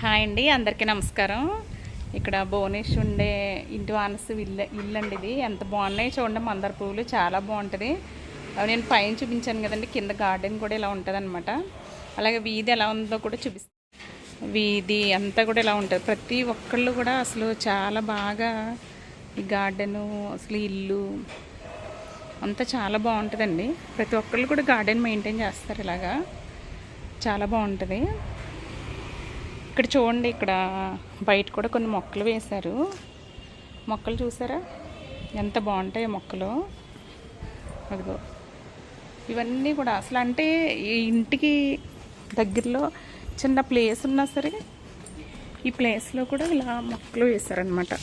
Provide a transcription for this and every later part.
Hi అండి అందరికీ నమస్కారం. ఇక్కడ భువనేష్ ఉండే ఇంటి వానస్ ఇల్లు ఇల్లు అండి ఇది. ఎంత బాగున్నాయి చూడండి మందార పువ్వులు చాలా బాగుంటుంది. అవి నేను పైన చూపించాను కదండి కింద గార్డెన్ కూడా ఇలా ఉంటుంది అలాగే వీధి ఎలా ఉందో కూడా చూపిస్తాను వీధి అంతా కూడా ఇలా ఉంటుంది. ప్రతి ఒక్కళ్ళు కూడా అసలు చాలా బాగా ఈ గార్డెను అసలు ఇల్లు అంతా చాలా బాగుంటుందండి. ప్రతి ఒక్కళ్ళు కూడా గార్డెన్ మెయింటైన్ చేస్తారు ఇలాగా. చాలా బాగుంటుంది. ఇక్కడ చూడండి ఇక్కడ బయట కూడా కొన్ని మొక్కలు వేశారు. మొక్కలు చూసారా? ఎంత బాగుంటాయి మొక్కలు. అదిగో. ఇవన్నీ కూడా అసలు అంటే ఈ ఇంటికి దగ్గరలో చిన్న ప్లేస్ ఉన్నా సరే ఈ ప్లేస్లో కూడా ఇలా మొక్కలు వేశారనమాట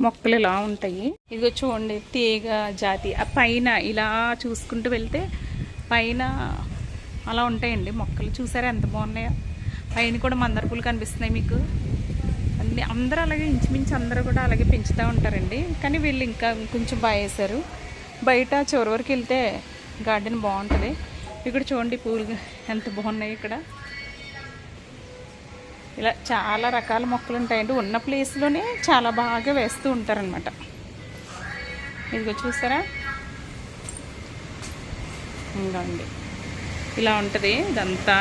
మొక్కలు ఇలా ఉంటాయి. ఇదిగో చూడండి తీగ జాతి. ఆ పైన ఇలా చూసుకుంటూ వెళ్తే పైన అలా ఉంటాయండి మొక్కలు. చూసారా ఎంత బాగున్నాయో? పైన కూడా మందార పూలు కనిపిస్తున్నాయి మీకు. అన్ని అందరూ అలాగే ఇంచుమించు అందరూ కూడా అలాగే పెంచుతూ ఉంటారండి. కానీ వీళ్ళు ఇంకా కొంచెం బాగా వేశారు బయట చివరి వరకు వెళ్తే గార్డెన్ బాగుంటుంది. ఇక్కడ చూడండి పూలు ఎంత బాగున్నాయి ఇక్కడ. ఇలా చాలా రకాల మొక్కలు ఉంటాయండి. ఉన్న ప్లేస్లోనే చాలా బాగా వేస్తూ ఉంటారనమాట ఇదిగో చూసారా? ఇంకా ఇలా ఉంటుంది ఇదంతా.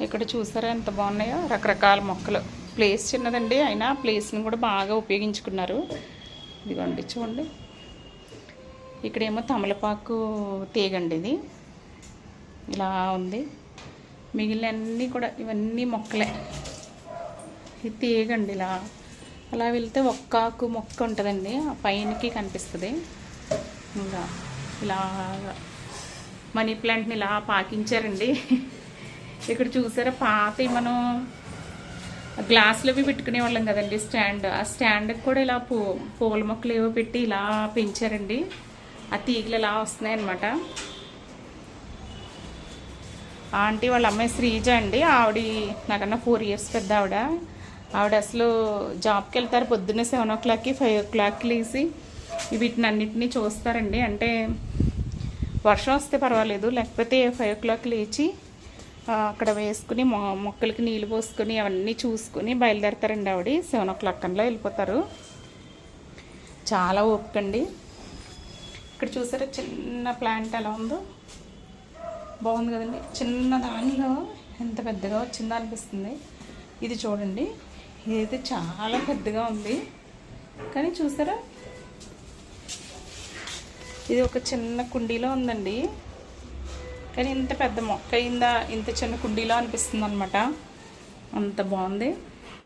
ఇక్కడ చూసారా ఎంత బాగున్నాయో? రకరకాల మొక్కలు. ప్లేస్ చిన్నదండి అయినా ప్లేస్ని కూడా బాగా ఉపయోగించుకున్నారు. ఇదిగోండి చూడండి. ఇక్కడేమో తమలపాకు తీగండి ఇది. ఇలా ఉంది. మిగిలినన్నీ కూడా ఇవన్నీ మొక్కలే. ఇది తీగండి ఇలా. అలా వెళ్తే ఒక్కాకు మొక్క ఉంటుందండి. ఆ పైనకి కనిపిస్తుంది. ఇంకా ఇలా మనీ ప్లాంట్ని ఇలా పాకించారండి. ఇక్కడ చూసారా పాత మనం గ్లాసులు అవి పెట్టుకునే వాళ్ళం కదండి స్టాండ్. ఆ స్టాండ్కి కూడా ఇలా పూ పూల మొక్కలు ఏవో పెట్టి ఇలా పెంచారండి. ఆ తీగలు ఇలా వస్తున్నాయి అన్నమాట. ఆంటీ వాళ్ళ అమ్మాయి శ్రీజ అండి ఆవిడ నాకన్నా ఫోర్ ఇయర్స్ పెద్ద ఆవిడ. ఆవిడ అసలు జాబ్కి వెళ్తారు పొద్దున్న సెవెన్ ఓ క్లాక్కి ఫైవ్ ఓ క్లాక్కి లేచి వీటిని అన్నిటినీ చూస్తారండి. అంటే వర్షం వస్తే పర్వాలేదు లేకపోతే ఫైవ్ ఓ క్లాక్ లేచి అక్కడ వేసుకుని మొ మొక్కలకి నీళ్ళు పోసుకొని అవన్నీ చూసుకొని బయలుదేరతారండి ఆవిడ. సెవెన్ ఓ క్లాక్ కల్లా వెళ్ళిపోతారు. చాలా ఓపిక అండి. ఇక్కడ చూసారా చిన్న ప్లాంట్ ఎలా ఉందో? బాగుంది కదండి. చిన్న దానిలో ఎంత పెద్దగా వచ్చిందో అనిపిస్తుంది. ఇది చూడండి. ఇదైతే చాలా పెద్దగా ఉంది. కానీ చూసారా? ఇది ఒక చిన్న కుండీలో ఉందండి. కానీ ఇంత పెద్ద మొక్క అయిందా ఇంత చిన్న కుండీలో అనిపిస్తుంది అనమాట అంత బాగుంది.